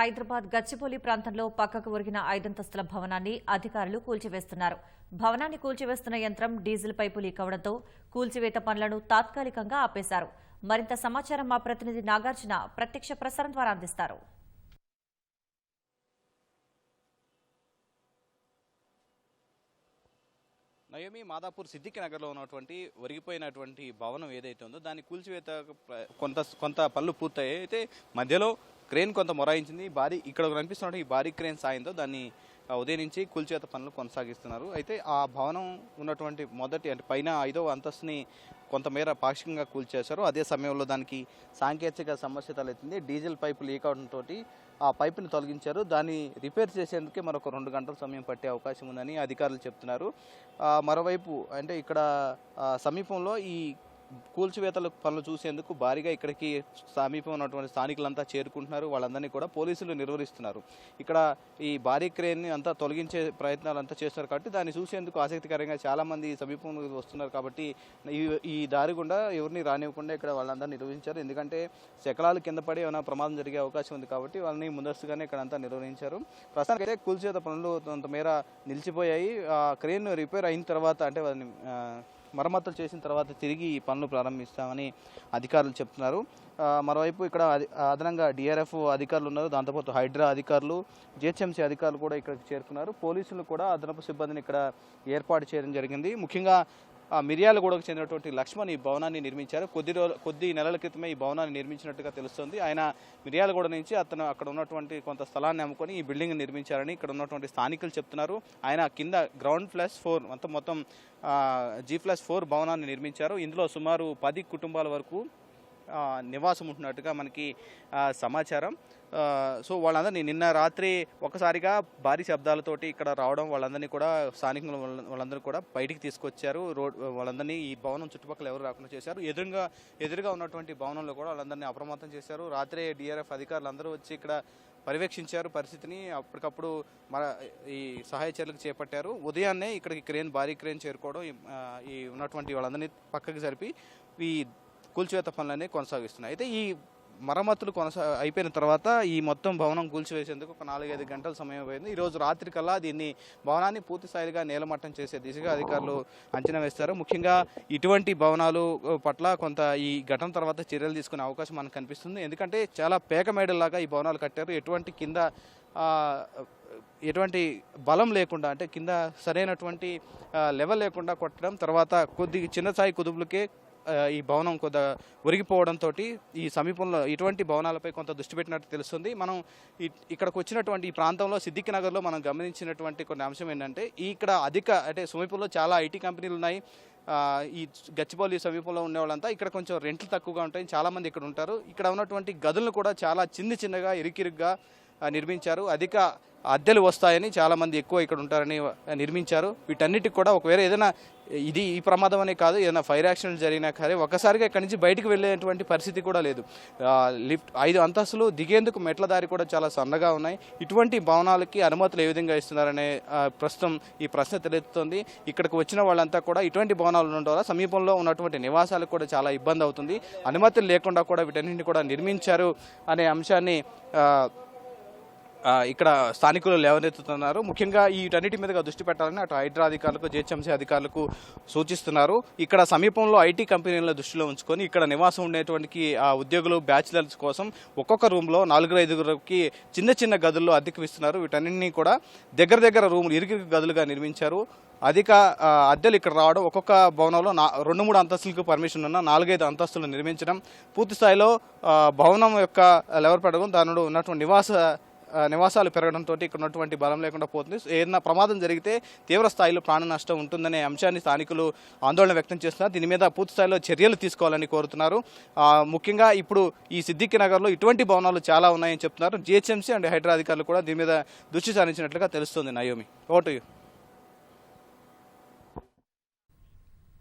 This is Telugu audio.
హైదరాబాద్ గచ్చిబౌలి ప్రాంతంలో పక్కకు ఒరిగిన ఐదంతస్తుల భవనాన్ని అధికారులు కూల్చివేస్తున్నారు. భవనాన్ని కూల్చివేస్తున్న యంత్రం డీజిల్ పైపు లీక్ అవడంతో కూల్చివేత పనులను తాత్కాలికంగా ఆపేశారు. మరింత సమాచారం మా ప్రతినిధి నాగార్జున ప్రత్యక్ష ప్రసారం ద్వారా అందిస్తారు. నయోమి మాదాపూర్ సిద్దిక్ నగర్లో ఉన్నటువంటి ఒరిగిపోయినటువంటి భవనం ఏదైతే ఉందో దాన్ని కూల్చివేత కొంత కొంత పనులు పూర్తయ్యాయి. అయితే మధ్యలో క్రేన్ కొంత మొరాయించింది. భారీ ఇక్కడ కనిపిస్తున్న ఈ భారీ క్రేన్ సాయంతో దాన్ని ఉదయం నుంచి కూల్చేత పనులు కొనసాగిస్తున్నారు. అయితే ఆ భవనం ఉన్నటువంటి మొదటి అంటే పైన ఐదవ అంతస్తుని కొంతమేర పాక్షికంగా కూల్చేశారు. అదే సమయంలో దానికి సాంకేతిక సమస్య తలెత్తింది. డీజిల్ పైపు లీక్ అవడంతో ఆ పైపుని తొలగించారు. దాన్ని రిపేర్ చేసేందుకే మరొక రెండు గంటల సమయం పట్టే అవకాశం ఉందని అధికారులు చెప్తున్నారు. మరోవైపు అంటే ఇక్కడ సమీపంలో ఈ కూల్చివేతల పనులు చూసేందుకు భారీగా ఇక్కడికి సమీపం ఉన్నటువంటి స్థానికులంతా చేరుకుంటున్నారు. వాళ్ళందరినీ కూడా పోలీసులు నిర్వహిస్తున్నారు ఇక్కడ ఈ భారీ క్రేన్ని అంతా తొలగించే ప్రయత్నాలు అంతా చేస్తున్నారు కాబట్టి దాన్ని చూసేందుకు ఆసక్తికరంగా చాలామంది సమీపంలో వస్తున్నారు కాబట్టి ఈ ఈ దారి గుండా ఎవరిని రానివ్వకుండా ఇక్కడ వాళ్ళందరూ నిర్వహించారు. ఎందుకంటే శకలాలు కింద పడి ఏమైనా ప్రమాదం జరిగే అవకాశం ఉంది కాబట్టి వాళ్ళని ముందస్తుగానే ఇక్కడ అంతా నిర్వహించారు. ప్రస్తుతానికి అయితే కూల్చేత పనులు కొంతమేర నిలిచిపోయాయి. ఆ క్రేన్ రిపేర్ అయిన తర్వాత అంటే వాళ్ళని మరమ్మతులు చేసిన తర్వాత తిరిగి ఈ పనులు ప్రారంభిస్తామని అధికారులు చెప్తున్నారు. మరోవైపు ఇక్కడ అదనంగా డిఆర్ఎఫ్ అధికారులు ఉన్నారు. దాంతోపాటు హైడ్రా అధికారులు జిహెచ్ఎంసీ అధికారులు కూడా ఇక్కడికి చేరుకున్నారు పోలీసులు కూడా అదనపు సిబ్బందిని ఇక్కడ ఏర్పాటు చేయడం జరిగింది. ముఖ్యంగా మిర్యాలగూడకు చెందినటువంటి లక్ష్మణ్ ఈ భవనాన్ని నిర్మించారు. కొద్ది రోజు కొద్ది నెలల క్రితమే ఈ భవనాన్ని నిర్మించినట్టుగా తెలుస్తుంది. ఆయన మిర్యాలగూడ నుంచి అతను అక్కడ ఉన్నటువంటి కొంత స్థలాన్ని అమ్ముకొని ఈ బిల్డింగ్ నిర్మించారని ఇక్కడ ఉన్నటువంటి స్థానికులు చెప్తున్నారు. ఆయన కింద గ్రౌండ్ ప్లస్ ఫోర్ మొత్తం మొత్తం జీ ప్లస్ ఫోర్ భవనాన్ని నిర్మించారు. ఇందులో సుమారు పది కుటుంబాల వరకు నివాసం ఉంటున్నట్టుగా మనకి సమాచారం. సో వాళ్ళందరినీ నిన్న రాత్రి ఒకసారిగా భారీ శబ్దాలతోటి ఇక్కడ రావడం వాళ్ళందరినీ కూడా స్థానికులు వాళ్ళ- వాళ్ళందరూ కూడా బయటికి తీసుకొచ్చారు. రోడ్ వాళ్ళందరినీ ఈ భవనం చుట్టుపక్కల ఎవరు రాకుండా చేశారు. ఎదురుగా ఎదురుగా ఉన్నటువంటి భవనంలో కూడా వాళ్ళందరినీ అప్రమత్తం చేశారు. రాత్రే డిఆర్ఎఫ్ అధికారులు అందరూ వచ్చి ఇక్కడ పర్యవేక్షించారు పరిస్థితిని. అప్పటికప్పుడు మన ఈ సహాయ చర్యలకు చేపట్టారు. ఉదయాన్నే ఇక్కడికి క్రేన్ భారీ క్రేన్ చేరుకోవడం ఈ, ఈ ఉన్నటువంటి వాళ్ళందరినీ పక్కకి జరిపి ఈ కూల్చివేత పనులన్నీ కొనసాగిస్తున్నాయి. అయితే ఈ మరమ్మతులు కొనసా అయిపోయిన తర్వాత ఈ మొత్తం భవనం కూల్చివేసేందుకు ఒక నాలుగైదు గంటల సమయం పోయింది. ఈరోజు రాత్రి కల్లా దీన్ని భవనాన్ని పూర్తి స్థాయిగా నేలమట్టం చేసే దిశగా అధికారులు అంచనా వేస్తారు. ముఖ్యంగా ఇటువంటి భవనాలు పట్ల కొంత ఈ ఘటన తర్వాత చర్యలు తీసుకునే అవకాశం మనకు కనిపిస్తుంది. ఎందుకంటే చాలా పేకమేడల్లాగా ఈ భవనాలు కట్టారు. ఎటువంటి కింద ఎటువంటి బలం లేకుండా అంటే కింద సరైనటువంటి లెవెల్ లేకుండా కొట్టడం తర్వాత కొద్ది చిన్న స్థాయి కుదుపులకే ఈ భవనం కొంత ఒరిగిపోవడంతో ఈ సమీపంలో ఇటువంటి భవనాలపై కొంత దృష్టి పెట్టినట్టు తెలుస్తుంది. మనం ఇక్కడికి వచ్చినటువంటి ఈ ప్రాంతంలో సిద్దిక్ నగర్లో మనం గమనించినటువంటి కొన్ని అంశం ఏంటంటే ఇక్కడ అధిక అంటే సమీపంలో చాలా ఐటీ కంపెనీలు ఉన్నాయి. ఈ గచ్చిబౌలి సమీపంలో ఉండేవాళ్ళంతా ఇక్కడ కొంచెం రెంట్లు తక్కువగా ఉంటాయి. చాలామంది ఇక్కడ ఉంటారు. ఇక్కడ ఉన్నటువంటి గదులను కూడా చాలా చిన్న చిన్నగా ఇరుకిరుగ్గా నిర్మించారు. అధిక అద్దెలు వస్తాయని చాలామంది ఎక్కువ ఇక్కడ ఉంటారని నిర్మించారు. వీటన్నిటికి కూడా ఒకవేళ ఏదైనా ఇది ఈ ప్రమాదం అనే కాదు ఏదైనా ఫైర్ యాక్సిడెంట్ జరిగినా కానీ ఒక్కసారిగా ఇక్కడి నుంచి బయటకు వెళ్ళేటువంటి పరిస్థితి కూడా లేదు. లిఫ్ట్ ఐదు అంతస్తులు దిగేందుకు మెట్ల దారి కూడా చాలా సన్నగా ఉన్నాయి. ఇటువంటి భవనాలకి అనుమతులు ఏ విధంగా ఇస్తున్నారనే ప్రస్తుతం ఈ ప్రశ్న తెలుస్తుంది ఇక్కడికి వచ్చిన వాళ్ళంతా కూడా ఇటువంటి భవనాలు ఉండడం వల్ల సమీపంలో ఉన్నటువంటి నివాసాలకు కూడా చాలా ఇబ్బంది అవుతుంది. అనుమతులు లేకుండా కూడా వీటన్నింటిని కూడా నిర్మించారు అనే అంశాన్ని ఇక్కడ స్థానికులు లేవనెత్తుతున్నారు. ముఖ్యంగా వీటన్నిటి మీదుగా దృష్టి పెట్టాలని అటు హైడ్రా అధికారులకు జిహెచ్ఎంసీ అధికారులకు సూచిస్తున్నారు. ఇక్కడ సమీపంలో ఐటీ కంపెనీల దృష్టిలో ఉంచుకొని ఇక్కడ నివాసం ఉండేటువంటి ఆ ఉద్యోగులు బ్యాచిలర్స్ కోసం ఒక్కొక్క రూమ్లో నాలుగు ఐదుగురికి చిన్న చిన్న గదుల్లో అద్దెకు ఇస్తున్నారు వీటన్నింటినీ కూడా దగ్గర దగ్గర రూములు ఇరుకిరు గదులుగా నిర్మించారు. అధిక అద్దెలు ఇక్కడ రావడం ఒక్కొక్క భవనంలో నా రెండు మూడు అంతస్తులకు పర్మిషన్ ఉన్న నాలుగైదు అంతస్తులు నిర్మించడం. పూర్తి స్థాయిలో భవనం యొక్క లెవర్ పెడడం దానిలో ఉన్నటువంటి నివాస నివాసాలు పెరగడంతో ఇక్కడ ఉన్నటువంటి బలం లేకుండా పోతుంది. ఏదైనా ప్రమాదం జరిగితే తీవ్ర స్థాయిలో ప్రాణ నష్టం ఉంటుందనే అంశాన్ని స్థానికులు ఆందోళన వ్యక్తం చేస్తున్నారు. దీని మీద పూర్తి స్థాయిలో చర్యలు తీసుకోవాలని కోరుతున్నారు. ముఖ్యంగా ఇప్పుడు ఈ సిద్దికి నగర్లో ఇటువంటి భవనాలు చాలా ఉన్నాయని చెప్తున్నారు. జిహెచ్ఎంసీ అండ్ హైడ్రా అధికారులు కూడా దీని మీద దృష్టి సారించినట్లుగా తెలుస్తుంది. Naomi vote